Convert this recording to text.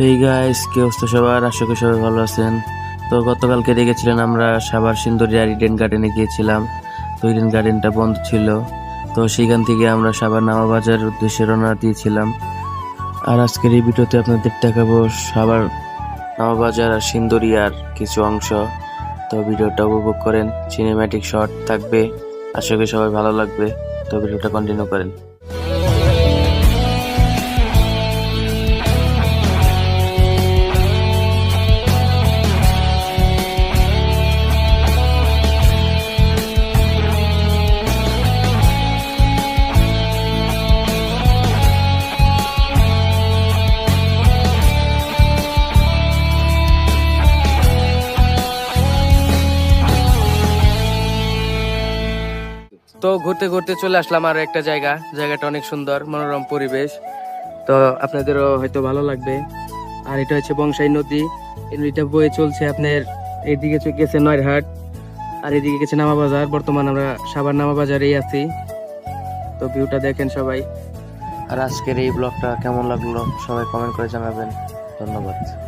Hey guys কে অবস্থা সবার? আশা করি সবাই ভালো আছেন। তো গতকালকে দেখেছিলেন আমরা সাবার সুন্দরিয়া ইডেন গার্ডেনে গিয়েছিলাম। তো ইডেন গার্ডেনটা বন্ধ ছিল। তো সেখান থেকে আমরা সাবার নামা বাজার উদ্দেশ্যে রওনা দিয়েছিলাম। আর আজকের এই ভিডিওতে আপনাদের দেখাবো সাবার নামা বাজার আর সিন্দরিয়ার কিছু অংশ। তো ভিডিওটা উপভোগ করেন। সিনেম্যাটিক শট থাকবে। আশা করি সবাই ভালো লাগবে। তো ভিডিওটা কন্টিনিউ করেন। তো ঘুরতে ঘুরতে চলে আসলাম আরও একটা জায়গা। জায়গাটা অনেক সুন্দর, মনোরম পরিবেশ। তো আপনাদেরও হয়তো ভালো লাগবে। আর এটা হচ্ছে বংশাই নদী। এই নদীটা বয়ে চলছে আপনার এইদিকে গেছে নয়রহাট আর এদিকে গেছে নামাবাজার বর্তমান আমরা সাবার নামাবাজারেই আছি। তো ভিউটা দেখেন সবাই। আর আজকের এই ব্লগটা কেমন লাগল? সবাই কমেন্ট করে জানাবেন। ধন্যবাদ।